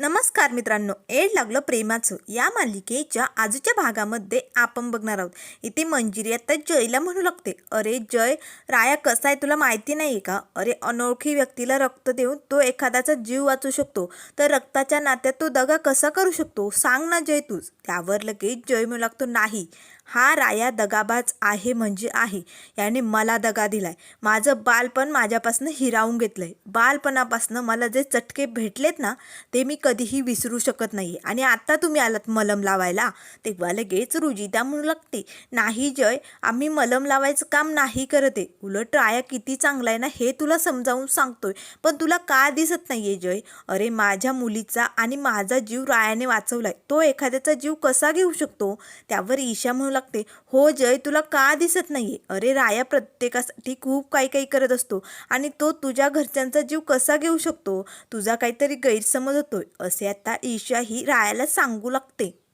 नमस्कार मित्रांनो एड लागलं प्रेमाचं. या मालिकेच्या आजच्या भागामध्ये आपण बघणार आहोत. इथे मंजिरी आता जयला म्हणू लागते. अरे जय राया कसा आहे तुला माहिती नाही आहे का? अरे अनोळखी व्यक्तीला रक्त देऊन तो एखाद्याचा जीव वाचू शकतो. तर रक्ताच्या नात्यात तो दगा कसा करू शकतो? सांग ना जय तूच. त्यावर लगेच जय म्हणू लागतो नाही. हा राया दगाबाज आहे म्हणजे आहे. याने मला दगा दिलाय. माझं बालपण माझ्यापासून हिरावून घेतलंय. बालपणापासून मला जे चटके भेटलेत ना ते मी कधीही विसरू शकत नाही. आणि आता तुम्ही आलात मलम लावायला तेव्हा लगेच रुजिता म्हणू लागते नाही जय आम्ही मलम लावायचं काम नाही करत आहे. उलट राया किती चांगला आहे ना हे तुला समजावून सांगतोय. पण तुला का दिसत नाहीये जय? अरे माझ्या मुलीचा आणि माझा जीव रायाने वाचवलाय. तो एखाद्याचा जीव कसा घेऊ शकतो? त्यावर ईशा म्हणू लागते. हो जय तुला का दिसत नाहीये? अरे राया प्रत्येकासाठी खूप काही काही करत असतो आणि तो तुझ्या घरच्यांचा जीव कसा घेऊ शकतो? तुझा काहीतरी गैरसमज होतोय. असे आता ईशा ही रायाला सांगू लागते.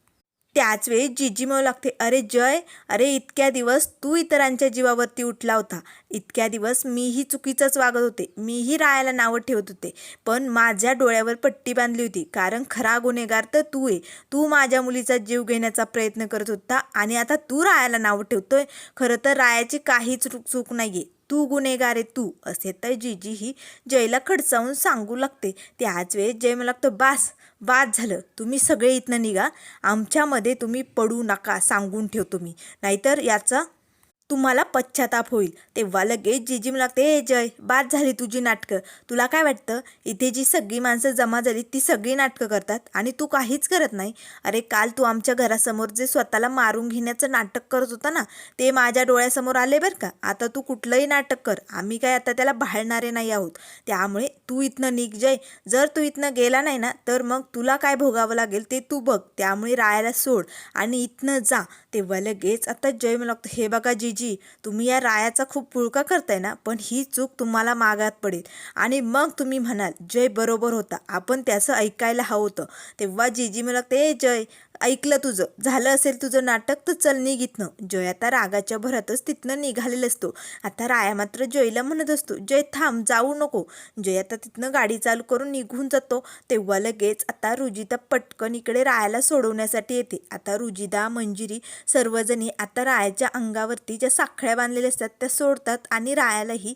त्याच वेळी जिजी म्हणू लागते अरे जय अरे इतक्या दिवस तू इतरांच्या जीवावरती उठला होता. इतक्या दिवस मीही चुकीचंच वागत होते. मीही रायाला नावं ठेवत होते. पण माझ्या डोळ्यावर पट्टी बांधली होती. कारण खरा गुन्हेगार तर तू आहे तू माझ्या मुलीचा जीव घेण्याचा प्रयत्न करत होता आणि आता तू रायाला नावं ठेवतोय. खरं तर रायाची काहीच चूक चूक नाही आहे तू गुन्हेगार आहे तू. असे तर जिजी ही जयला खडसावून सांगू लागते. त्याच वेळेस जय मला लागतं बास वाद झालं तुम्ही सगळे इथनं निघा. आमच्यामध्ये तुम्ही पडू नका सांगून ठेवतो मी नाहीतर याचा तुम्हाला पश्चाताप होईल. तेव्हा लगेच जिजी मला लागते. ए जय. बाद झाली तुझी नाटकं. तुला काय वाटतं? इथे जी सगळी माणसं जमा झाली ती सगळी नाटकं करतात आणि तू काहीच करत नाही. अरे काल तू आमच्या घरासमोर जे स्वतःला मारून घेण्याचं नाटक करत होता ना ते माझ्या डोळ्यासमोर आले बरं का. आता तू कुठलंही नाटक कर. आम्ही काय आता त्याला भाळणारे नाही आहोत. त्यामुळे तू इथनं निघ जय. जर तू इथनं गेला नाही ना तर मग तुला काय भोगावं लागेल ते तू बघ. त्यामुळे रायाला सोड आणि इथनं जा. तेव्हा लगेच आता जय मला हे बघा जीजी तुम्ही या रायाचा खूप पुळका करताय ना? पण ही चूक तुम्हाला मागात पडेल. आणि मग तुम्ही म्हणाल जय बरोबर होता. आपण त्याचं ऐकायला हवं होतं. तेव्हा जीजी मला ते ए जय. ऐकलं तुझं. झालं असेल तुझं नाटक तर चल निघितनं जय आता रागाच्या भरातच तिथनं निघालेला असतो. आता राया मात्र जयला म्हणत असतो. जय थांब जाऊ नको. जय आता तिथनं गाडी चालू करून निघून जातो. तेव्हा लगेच आता रुजिता पटकन इकडे रायाला सोडवण्यासाठी येते. आता रुजिदा मंजिरी सर्वजणी आता रायाच्या अंगावरती ज्या साखळ्या बांधलेल्या असतात त्या सोडतात आणि रायालाही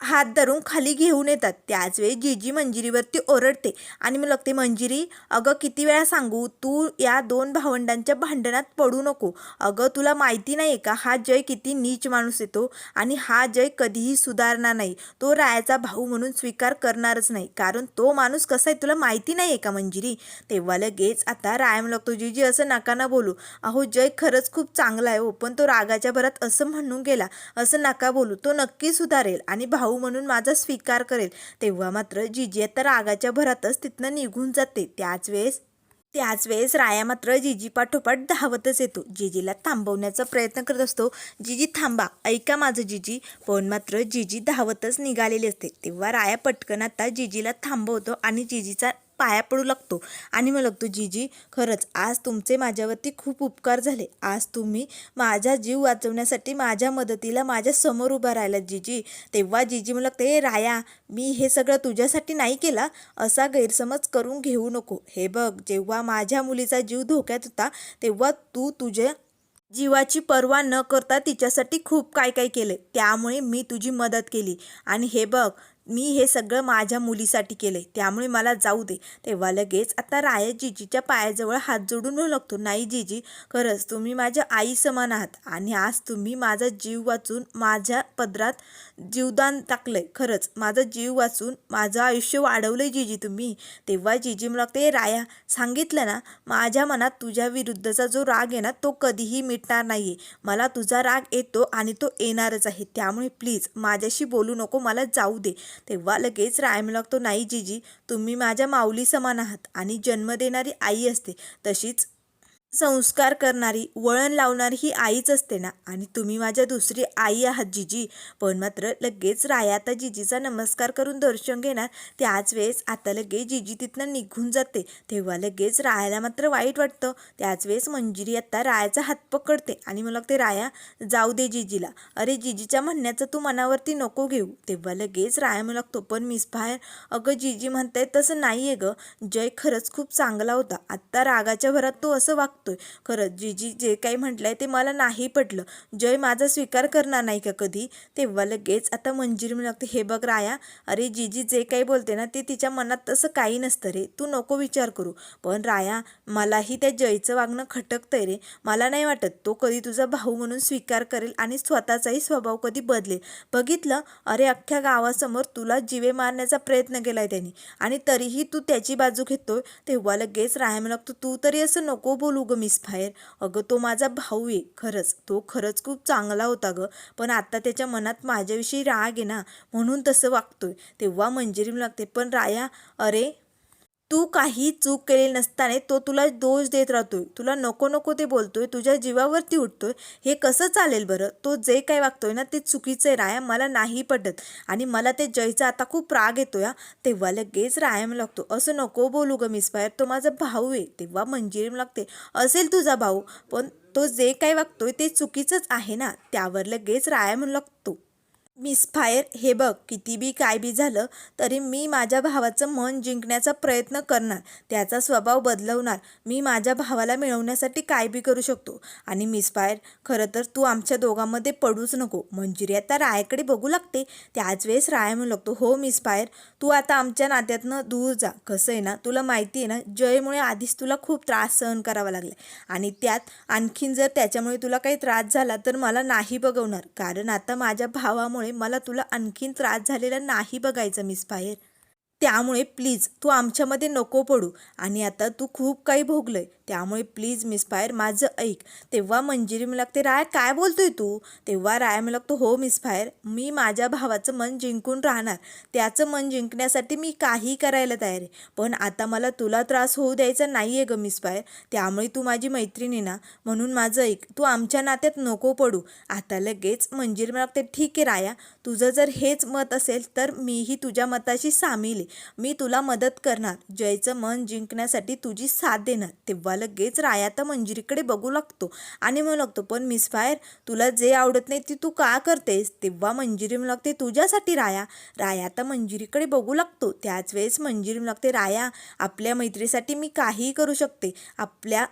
हात धरून खाली घेऊन येतात. त्याचवेळी जीजी मंजिरीवरती ओरडते आणि मग लागते मंजिरी अगं किती वेळा सांगू तू या दोन भावंडांच्या भांडणात पडू नको. अगं तुला माहिती नाही आहे का हा जय किती नीच माणूस येतो आणि हा जय कधीही सुधारणार नाही. तो रायाचा भाऊ म्हणून स्वीकार करणारच नाही. कारण तो माणूस कसा आहे तुला माहिती नाही आहे का मंजिरी? तेव्हा लगेच आता रायम लागतो जीजी असं नका ना बोलू. अहो जय खरंच खूप चांगला आहे हो पण तो रागाच्या भरात असं म्हणून गेला. असं नका बोलू. तो नक्की सुधारेल आणि भाऊ भाऊ म्हणून माझा स्वीकार करेल. तेव्हा मात्र जिजी आता रागाच्या भरातच तिथनं निघून जाते. त्याच वेळेस त्याच वेळेस राया मात्र जिजी पाठोपाठ धावतच येतो. जिजीला थांबवण्याचा प्रयत्न करत असतो. जिजी थांबा ऐका माझं जिजी. पण मात्र जिजी धावतच निघालेली असते. तेव्हा राया पटकन आता जिजीला थांबवतो आणि जिजीचा पाया पडू लागतो. आणि मग लागतो जीजी खरंच आज तुमचे माझ्यावरती खूप उपकार झाले. आज तुम्ही माझा जीव वाचवण्यासाठी माझ्या मदतीला माझ्यासमोर उभा राहिला जीजी. तेव्हा जीजी मला लागते राया मी हे सगळं तुझ्यासाठी नाही केला. असा गैरसमज करून घेऊ नको. हे बघ जेव्हा माझ्या मुलीचा जीव धोक्यात होता तेव्हा तू तुझ्या जीवाची पर्वा न करता तिच्यासाठी खूप काय काय केलं. त्यामुळे मी तुझी मदत केली. आणि हे बघ मी हे सगळं माझ्या मुलीसाठी केलंय त्यामुळे मला जाऊ दे. तेव्हा लगेच आता राया जिजीच्या पायाजवळ हात जोडून लागतो नाही जीजी खरंच तुम्ही माझ्या आई समान आहात आणि आज तुम्ही माझा जीव वाचून माझ्या पदरात जीवदान टाकलंय. खरंच माझा जीव वाचून माझं आयुष्य वाढवलंय जिजी तुम्ही. तेव्हा जिजी मला ते राया सांगितलं ना माझ्या मनात तुझ्या विरुद्धचा जो राग आहे ना तो कधीही मिटणार नाही आहे मला तुझा राग येतो आणि तो येणारच आहे. त्यामुळे प्लीज माझ्याशी बोलू नको मला जाऊ दे. तेव्हा लगेच रायम लागतो नाही जीजी तुम्ही माझ्या माऊली समान आहात आणि जन्म देणारी आई असते. तशीच संस्कार करणारी वळण लावणारी ही आईच असते ना? आणि तुम्ही माझ्या दुसरी आई आहात जिजी. पण मात्र लगेच राया आता जिजीचा नमस्कार करून दर्शन घेणार. त्याच वेळेस आता लगेच जिजी तिथनं निघून जाते. तेव्हा लगेच रायाला मात्र वाईट वाटतं. त्याच वेळेस मंजिरी आता रायाचा हात पकडते आणि मला ते राया जाऊ दे जिजीला. अरे जिजीच्या म्हणण्याचं तू मनावरती नको घेऊ. तेव्हा लगेच राया मला लागतो पण मिस बाहेर अगं जिजी म्हणताय तसं नाही आहे गं. जय खरंच खूप चांगला होता. आत्ता रागाच्या भरात तो असं वागतोय खरंच जिजी जे काही म्हटलंय ते मला नाही पटलं. जय माझा स्वीकार करणार नाही का कधी? तेव्हा लगेच आता मंजिरी म्हणू लागते हे बघ राया अरे जिजी जे काही बोलते ना ते तिच्या मनात तसं काही नसतं रे. तू नको विचार करू. पण राया मलाही त्या जयचं वागणं खटकतंय रे. मला नाही वाटत तो कधी तुझा भाऊ म्हणून स्वीकार करेल आणि स्वतःचाही स्वभाव कधी बदलेल. बघितलं? अरे अख्ख्या गावासमोर तुला जिवे मारण्याचा प्रयत्न केलाय त्यांनी. आणि तरीही तू त्याची बाजू घेतोय. तेव्हा लगेच राहायला लागतो तू तरी असं नको बोलू ग मिस फायर अगं तो माझा भाऊ आहे खरंच. तो खरंच खूप चांगला होता गं. पण आता त्याच्या मनात माझ्याविषयी राग आहे ना म्हणून तसं वागतोय. तेव्हा मंजिरी लागते. पण राया अरे तू काही चूक केलेली नसताना तो तुला दोष देत राहतोय. तुला नको नको ते बोलतोय. तुझ्या जीवावरती उठतोय. हे कसं चालेल बरं? तो जे काय वागतोय ना ते चुकीचं आहे राया. मला नाही पटत. आणि मला ते जयचा आता खूप राग येतोय हा. तेव्हा लगेच रायाम लागतो. असं नको बोलू ग मिसपायर तो माझा भाऊ आहे. तेव्हा मंजिरीम लागते. असेल तुझा भाऊ पण तो जे काय वागतोय ते चुकीचंच आहे ना. त्यावर लगेच राया म्हणू लागतो. मिसफायर हे बघ किती बी काय बी झालं तरी मी माझ्या भावाचं मन जिंकण्याचा प्रयत्न करणार. त्याचा स्वभाव बदलवणार. मी माझ्या भावाला मिळवण्यासाठी काय बी करू शकतो. आणि मिसफायर खरं तर तू आमच्या दोघांमध्ये पडूच नको. मंजिरी आता रायाकडे बघू लागते. त्याच वेळेस राय म्हणू लागतो हो मिसफायर तू आता आमच्या नात्यातनं दूर जा. कसं आहे ना तुला माहिती आहे ना जयमुळे आधीच तुला खूप त्रास सहन करावा लागला आणि त्यात आणखीन जर त्याच्यामुळे तुला काही त्रास झाला तर मला नाही बघवणार. कारण आता माझ्या भावामुळे मला तुला आणखीन त्रास झालेला नाही बघायचं मिस फायर त्यामुळे प्लीज तू आमच्यामध्ये नको पडू. आणि आता तू खूप काही भोगलंय. त्यामुळे प्लीज मिस फायर माझं ऐक. तेव्हा मंजिरी मला लागते राय काय बोलतोय तू? तेव्हा राय मला लागतो हो मिस फायर मी माझ्या भावाचं मन जिंकून राहणार. त्याचं मन जिंकण्यासाठी मी काही करायला तयार आहे. पण आता मला तुला त्रास होऊ द्यायचा नाही आहे ग मिस फायर. त्यामुळे तू माझी मैत्रिणी ना म्हणून माझं ऐक. तू आमच्या नात्यात नको पडू. आता लगेच मंजिरी मला लागते ठीक आहे राया. तुझं जर हेच मत असेल तर मीही तुझ्या मताशी सामील आहे. मी तुला मदत करणार. जयचं मन जिंकण्यासाठी तुझी साथ देणार. तेव्हा लगेच राया तर मंजिरीकडे बघू लागतो आणि म्हणू लागतो पण मिस फायर तुला जे आवडत नाही ते तू का करतेस? तेव्हा मंजिरी म्हणू लागते तुझ्यासाठी राया. राया तर मंजिरीकडे बघू लागतो. त्याच वेळेस मंजिरी म्हणू लागते राया आपल्या मैत्रीसाठी मी काहीही करू शकते. आपल्या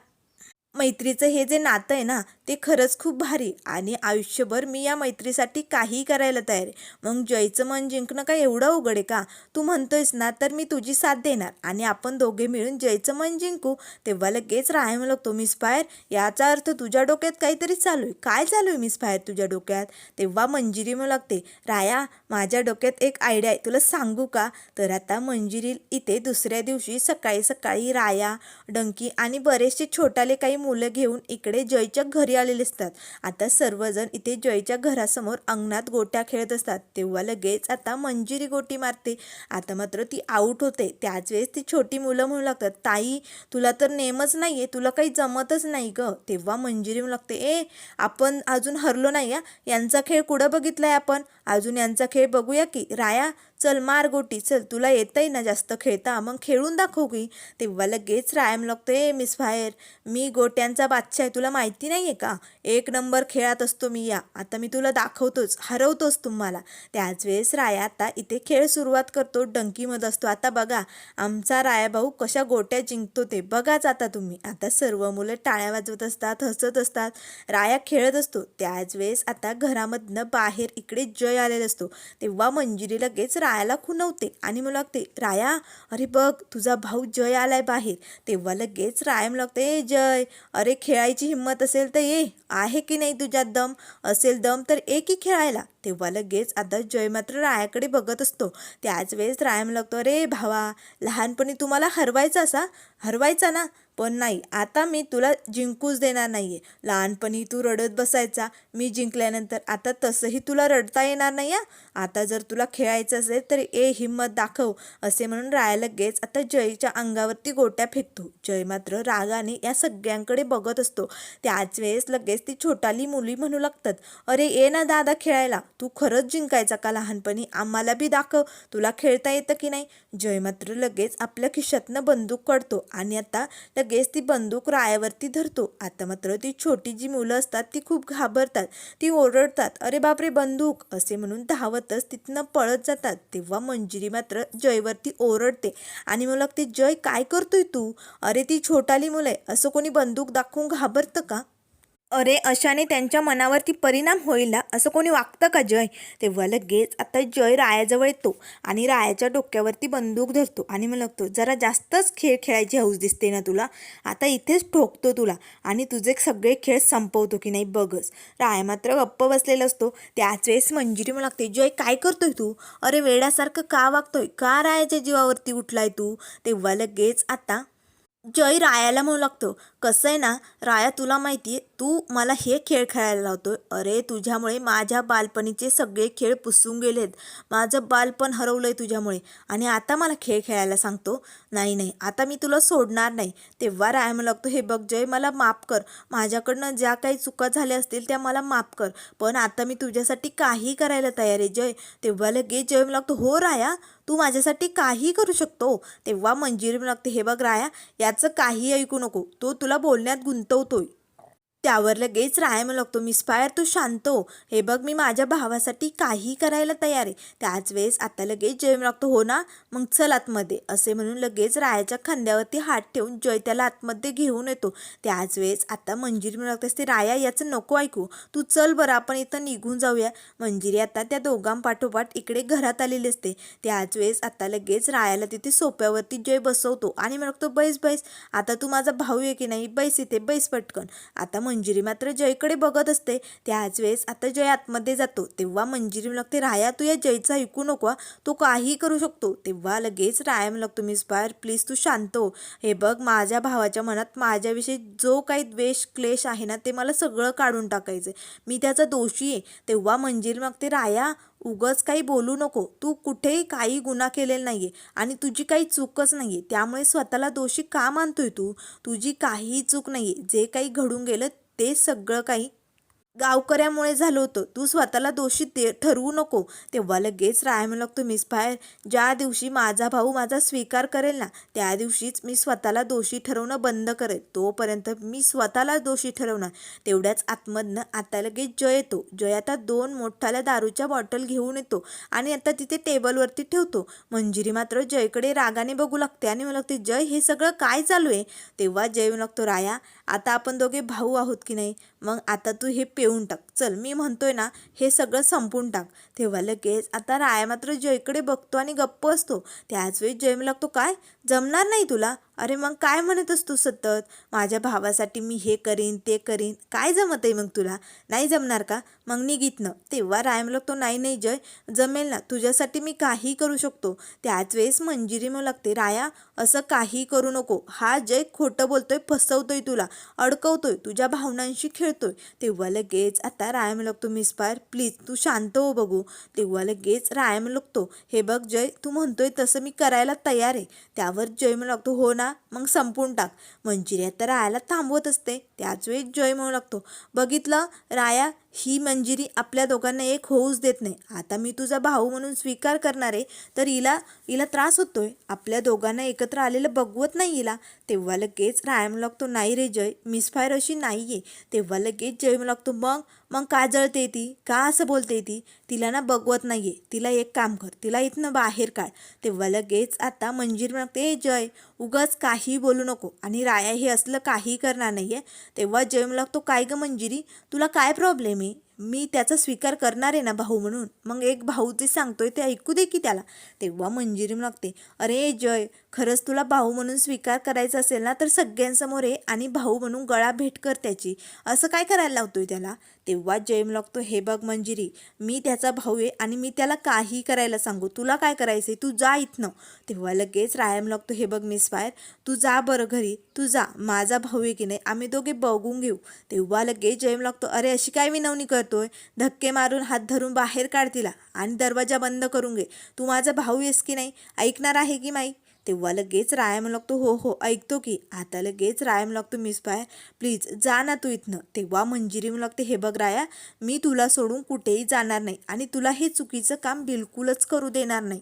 मैत्रीचं हे जे नातं आहे ना ते खरंच खूप भारी. आणि आयुष्यभर मी या मैत्रीसाठी काहीही करायला तयार आहे. मग जयचं मन जिंकणं काय एवढं अवघड आहे का? तू म्हणतोयस ना तर मी तुझी साथ देणार. आणि आपण दोघे मिळून जयचं मन जिंकू तेव्हा लगेच राहाय लागतो मिस फायर याचा अर्थ तुझ्या डोक्यात काहीतरी चालू आहे. काय चालू आहे मिस फायर तुझ्या डोक्यात? तेव्हा मंजिरी मग लागते. राया माझ्या डोक्यात एक आयडिया आहे. तुला सांगू का? तर आता मंजिरी इथे दुसऱ्या दिवशी सकाळी सकाळी राया डंकी आणि बरेचसे छोटाले काही मुलं घेऊन इकडे जयच्या घरी आलेले असतात. आता सर्वजण इथे जयच्या घरासमोर अंगणात गोट्या खेळत असतात. तेव्हा लगेच आता मंजिरी गोटी मारते. आता मात्र ती आऊट होते. त्याच वेळेस ती छोटी मुलं म्हणू लागतात ताई तुला तर नेमच नाही आहे तुला काही जमतच नाही ग. तेव्हा मंजिरी म्हणू लागते ए आपण अजून हरलो नाही या यांचा खेळ कुठं बघितलाय आपण? अजून यांचा खेळ बघूया की. राया चल मार गोटी चल तुला येतंय ना जास्त खेळता? मग खेळून दाखव की. तेव्हा लगेच रायम लागतो ए मिस फायर मी गोट्यांचा बादशाह आहे तुला माहिती नाही आहे का? एक नंबर खेळात असतो मी या. आता मी तुला दाखवतोच हरवतोच तुम्हाला. त्याच वेळेस राया आता इथे खेळ सुरुवात करतो डंकीमध्ये असतो. आता बघा आमचा राया भाऊ कशा गोट्या जिंकतो ते. बघाच आता तुम्ही. आता सर्व मुलं टाळ्या वाजवत असतात हसत असतात. राया खेळत असतो. त्याच वेळेस आता घरामधनं बाहेर इकडे जय आलेला असतो. तेव्हा मंजिरी लगेच रायाला खुनवते आणि मला लागते राया अरे बघ तुझा भाऊ जय आलाय बाहेर. तेव्हा लगेच राया मग लागते ए जय अरे खेळायची हिंमत असेल तर ये आहे की नाही तुझ्यात दम? असेल दम तर ए की खेळायला. तेव्हा लगेच आता जय मात्र रायाकडे बघत असतो. त्याच वेळेस राया लागतो अरे भावा लहानपणी तुम्हाला हरवायचा असा? हरवायचा ना? पण नाही आता मी तुला जिंकूच देणार नाही आहे लहानपणी तू रडत बसायचा मी जिंकल्यानंतर आता तसंही तुला रडता येणार नाही आता जर तुला खेळायचं असेल तर ए हिंमत दाखव असे म्हणून राया लगेच आता जयच्या अंगावरती गोट्या फेकतो. जय मात्र रागाने या सगळ्यांकडे बघत असतो. त्याच वेळेस लगेच ती छोटाली मुली म्हणू लागतात अरे ये ना दादा खेळायला तू खरंच जिंकायचा का लहानपणी? आम्हाला बी दाखव तुला खेळता येतं की नाही? जय मात्र लगेच आपल्या खिशातनं बंदूक काढतो आणि आता लगेच ती बंदूक रायावरती धरतो. आता मात्र ती छोटी जी मुलं असतात ती खूप घाबरतात. ती ओरडतात अरे बापरे बंदूक! असे म्हणून धावतच तिथनं पळत जातात. तेव्हा मंजिरी मात्र जयवरती ओरडते आणि मग लागते जय काय करतोय तू? अरे ती छोटाली मुलं आहे असं कोणी बंदूक दाखवून घाबरतं का? अरे अशाने त्यांच्या मनावरती परिणाम होईल ना असं कोणी वागतं का जय? तेव्हा लगेच आता जय रायाजवळ येतो आणि रायाच्या डोक्यावरती बंदूक धरतो आणि मग लागतो जरा जास्तच खेळ खेळायची हौस दिसते ना तुला? आता इथेच ठोकतो तुला आणि तुझे सगळे खेळ संपवतो की नाही बघच. राया मात्र गप्प बसलेला असतो. त्याच वेळेस मंजिरी मग लागते जय काय करतोय तू? अरे वेड्यासारखं का वागतोय? का रायाच्या जीवावरती उठलाय तू? तेव्हा लगेच आता जय रायाला म्हणू लागतो कसं आहे ना राया तुला माहिती आहे तू मला हे खेळ खेळायला लावतोय? अरे तुझ्यामुळे माझ्या बालपणीचे सगळे खेळ पुसून गेलेत. माझं बालपण हरवलं आहे तुझ्यामुळे. आणि आता मला खेळ खेळायला सांगतो? नाही नाही. आता मी तुला सोडणार नाही. तेव्हा रायम लागतो. हे बघ जय मला माफ कर. माझ्याकडनं ज्या काही चुका झाल्या असतील त्या मला माफ कर. पण आता मी तुझ्यासाठी काही करायला तयार आहे जय. तेव्हा लगेच जय लागतो हो राया. तू माझ्यासाठी काही करू शकतो. तेव्हा मंजिरी लागते हे बघ राया याचं काही ऐकू नको. तो तुला बोलण्यात गुंतवतोय. त्यावर लगेच राय म्हणू लागतो मिस्पायर तू शांत हो. हे बघ मी माझ्या भावासाठी काही करायला तयार आहे. त्याच वेळेस आता लगेच जय लागतो हो ना? मग चल आतमध्ये. असे म्हणून लगेच रायाच्या खांद्यावरती हात ठेवून जय त्याला आतमध्ये घेऊन येतो. त्याच वेळेस आता मंजिरी म्हणू लागते असते राया याचं नको ऐकू. तू चल बरं आपण इथं निघून जाऊया. मंजिरी आता त्या दोघांपाठोपाठ इकडे घरात आलेली असते. त्याच वेळेस आता लगेच रायाला तिथे सोप्यावरती जय बसवतो आणि म्हणतो बैस बैस. आता तू माझा भाऊ आहे की नाही? बैस इथे बैस पटकन. आता मंजिरी मात्र जयकडे बघत असते. त्याच वेळेस आता जय आतमध्ये जातो. तेव्हा मंजिरी लागते राया तू या जयचा ऐकू नको तो काही करू शकतो. तेव्हा लगेच राया लागतो मिस बाहेर प्लीज तू शांत हो. हे बघ माझ्या भावाच्या मनात माझ्याविषयी जो काही द्वेष क्लेश आहे ना ते मला सगळं काढून टाकायचं मी त्याचा दोषी आहे. तेव्हा मंजिरी मागते राया उगच काही बोलू नको. तू कुठेही काही गुन्हा केलेला नाहीये आणि तुझी काही चूकच नाहीये. त्यामुळे स्वतःला दोषी का मानतोय तू? तुझी काहीही चूक नाहीये. जे काही घडून गेलं ते सगळं काही गावकऱ्यामुळे झालं होतं. तू स्वतःला दोषी ते ठरवू नको. तेव्हा लगेच राय म्हणू लागतो मिस बाहेर. ज्या दिवशी माझा भाऊ माझा स्वीकार करेल ना त्या दिवशीच मी स्वतःला दोषी ठरवणं बंद करेल. तोपर्यंत मी स्वतःला दोषी ठरवणार. तेवढ्याच आतमधनं आता लगेच जय येतो. जय आता दोन मोठाल्या दारूच्या बॉटल घेऊन येतो आणि आता तिथे टेबलवरती ठेवतो. मंजिरी मात्र जयकडे रागाने बघू लागते आणि मला लागते जय हे सगळं काय चालू आहे? तेव्हा जय म्हणू लागतो राया आता आपण दोघे भाऊ आहोत की नाही? मग आता तू हे पिऊन टाक. चल मी म्हणतोय ना हे सगळं संपून टाक. तेव्हा लगेच आता राया मात्र जयकडे बघतो आणि गप्प असतो. त्याच वेळी जय म्हणू लागतो काय? जमणार नाही तुला? अरे मग काय म्हणत असतो सतत? माझ्या भावासाठी मी हे करीन ते करीन. काय जमत आहे मग तुला? नाही जमणार का? मग निघितनं तेव्हा राय लागतो नाही नाही जय जमेल ना. तुझ्यासाठी मी काही करू शकतो. त्याच वेळेस मंजिरी म्हणू लागते राया असं काही करू नको. हा जय खोटं बोलतोय फसवतोय तुला. अडकवतोय तुझ्या भावनांशी खेळतोय. तेव्हा लगेच आता राय म्हणू लागतो मिस्पायर प्लीज तू शांत हो बघू. तेव्हा लगेच राय लागतो हे बघ जय तू म्हणतोय तसं मी करायला तयार आहे. त्यावर जय म्हणू लागतो हो ना? मग संपून टाक. मंजिरी आता रायाला थांबवत असते. त्याच वेळी जय म्हणू लागतो. बघितलं? राया ही मंजिरी आपल्या दोघांना एक होऊच देत नाही. आता मी तुझा भाऊ म्हणून स्वीकार करणार आहे तर हिला हिला त्रास होतोय. आपल्या दोघांना एकत्र आलेलं बघवत नाही हिला. तेव्हा लगेच राया लागतो नाही रे जय मिसफायर अशी नाही आहे तेव्हा लगेच जय लागतो मग मग का जळते ती? का असं बोलते ती? तिला ना बघवत नाही आहे तिला एक काम कर. तिला इथनं बाहेर काढ. तेव्हा लगेच आता मंजीर म्हणते जय उगाच काही बोलू नको. आणि राया हे असलं काही करणार नाही आहे तेव्हा जय म्हणू तो काय गं मंजिरी? तुला काय प्रॉब्लेम आहे मी त्याचा स्वीकार करणार आहे ना भाऊ म्हणून. मग एक भाऊ जे सांगतोय ते ऐकू दे की त्याला. तेव्हा मंजिरी लागते अरे जय खरंच तुला भाऊ म्हणून स्वीकार करायचा असेल ना तर सगळ्यांसमोर ये आणि भाऊ म्हणून गळा भेट कर त्याची. असं काय करायला लावतोय त्याला? तेव्हा जयम लागतो हे बघ मंजिरी मी त्याचा भाऊ आहे आणि मी त्याला काही करायला सांगू. तुला काय करायचं आहे तू जा इथनं. तेव्हा लगेच रायम लागतो हे बघ मिस फायर तू जा बरं घरी. तू जा. माझा भाऊ आहे की नाही आम्ही दोघे बघून घेऊ. तेव्हा लगेच जयम लागतो अरे अशी काय विनवणी कर जातोय. धक्के मारून हात धरून बाहेर काढ तिला आणि दरवाजा बंद करून घे. तू माझा भाऊ येस की नाही? ऐकणार आहे की माई? तेव्हा लगेच रायम लागतो हो हो ऐकतो की. आता लगेच रायम लागतो मिस पाय. प्लीज जा ना तू इथनं. तेव्हा मंजिरी लागते हे बघ राया मी तुला सोडून कुठेही जाणार नाही आणि तुला हे चुकीचं काम बिलकुलच करू देणार नाही.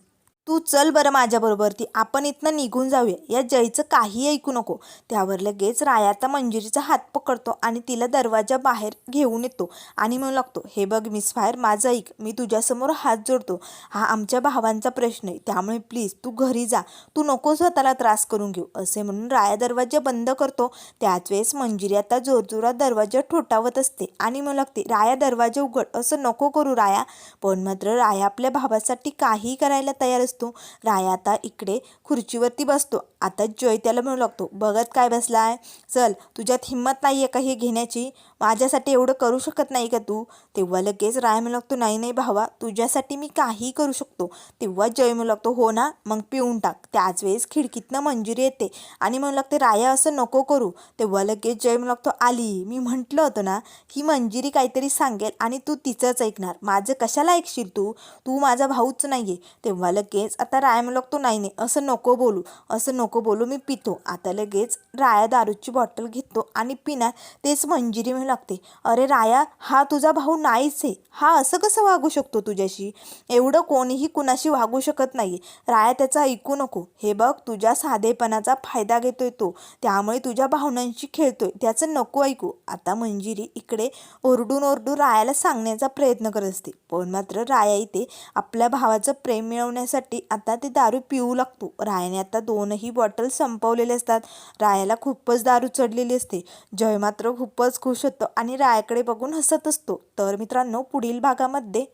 तू चल बरं माझ्याबरोबर ती आपण इथनं निघून जाऊया. या जयचं काही ऐकू नको. त्यावर लगेच राया आता मंजिरीचा हात पकडतो आणि तिला दरवाजा बाहेर घेऊन येतो आणि म्हणू लागतो हे बघ मिस फायर माझं ऐक. मी तुझ्यासमोर हात जोडतो. हा आमच्या भावांचा प्रश्न आहे. त्यामुळे प्लीज तू घरी जा. तू नको स्वतःला त्रास करून घेऊ. असे म्हणून राया दरवाजा बंद करतो. त्याच वेळेस मंजिरी आता जोरजोरात दरवाजा ठोठावत असते आणि म्हणू लागते राया दरवाजा उघड. असं नको करू राया. पण मात्र राया आपल्या भावासाठी काही करायला तयार असतो राया आता इकडे खुर्चीवरती बसतो. आता जय त्याला म्हणू लागतो बघत काय बसलाय? चल तुझ्यात हिंमत नाही आहे का हे घेण्याची? माझ्यासाठी एवढं करू शकत नाही का तू? तेव्हा लगेच राय म्हणू लागतो नाही नाही भावा तुझ्यासाठी मी काही करू शकतो. तेव्हा जय म्हणू लागतो हो ना मग पिऊन टाक. त्याच वेळेस खिडकीतनं मंजुरी येते आणि म्हणू लागते राया असं नको करू. तेव्हा लगेच जय म्हणू लागतो आली मी म्हटलं होतं ना ही मंजिरी काहीतरी सांगेल आणि तू तिचंच ऐकणार. माझं कशाला ऐकशील तू? तू माझा भाऊच नाही आहे तेव्हा लगेच आता राय म्हणू लागतो नाही नाही असं नको बोलू असं नको बोलू मी पितो. आता लगेच राया दारूची बॉटल घेतो आणि पिणार तेच मंजिरी म्हणू लागते. अरे राया हा तुझा भाऊ नाहीच आहे. हा असं कसं वागू शकतो तुझ्याशी? एवढं कोणीही कुणाशी वागू शकत नाही राया त्याचं ऐकू नको. हे बघ तुझ्या साधेपणाचा फायदा घेतोय तो. त्यामुळे तुझ्या भावनांशी खेळतोय. त्याचं नको ऐकू. आता मंजिरी इकडे ओरडून ओरडून रायाला सांगण्याचा प्रयत्न करत असते. पण मात्र राया इथे आपल्या भावाचं प्रेम मिळवण्यासाठी आता ते दारू पिऊ लागतो. रायाने आता दोनही बॉटल संपवलेले असतात. रायाला खूपच दारू चढलेली असते. जय मात्र खूपच खुश होतो आणि रायाकडे बघून हसत असतो. तर मित्रांनो पुढील भागामध्ये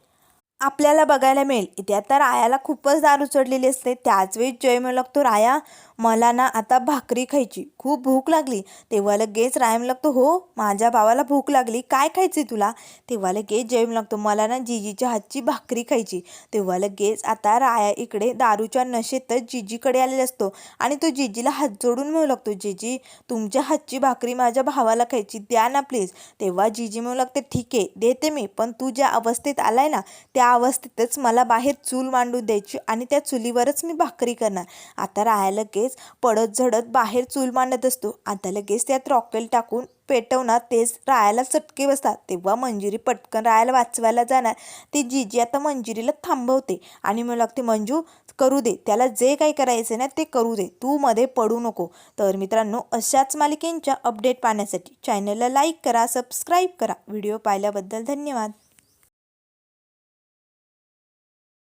आपल्याला बघायला मिळेल. इथे आता रायाला खूपच दारू चढलेली असते. त्याच वेळी जय म्हणू लागतो राया मला ना आता भाकरी खायची. खूप भूक लागली. तेव्हा लगेच रायम लागतो हो माझ्या भावाला भूक लागली. काय खायची तुला? तेव्हा लगेच जय लागतो मला ना जिजीच्या हातची भाकरी खायची. तेव्हा लगेच आता राया इकडे दारूच्या नशेतच जिजीकडे आलेला असतो आणि तो जिजीला हात जोडून म्हणू लागतो जिजी तुमच्या हातची भाकरी माझ्या भावाला खायची. द्या ना प्लीज तेव्हा जिजी म्हणू लागते ठीक आहे देते मी पण तू ज्या अवस्थेत आलाय ना त्या अवस्थेतच मला बाहेर चूल मांडून द्यायची आणि त्या चुलीवरच मी भाकरी करणार. आता राया लगेच पडत झडत बाहेर चूल मांडत असतो. आता लगेच त्यात रॉकेल टाकून पेटवणार तेच रायाला चटके बसतात. तेव्हा मंजिरी पटकन रायाला वाचवायला जाणार. ती जीजी आता मंजिरीला थांबवते आणि मला लागते मंजू करू दे. त्याला जे काही करायचं ना ते करू दे. तू मध्ये पडू नको. तर मित्रांनो अशाच मालिकेंच्या अपडेट पाहण्यासाठी चॅनलला लाईक करा सबस्क्राईब करा. व्हिडिओ पाहिल्याबद्दल धन्यवाद.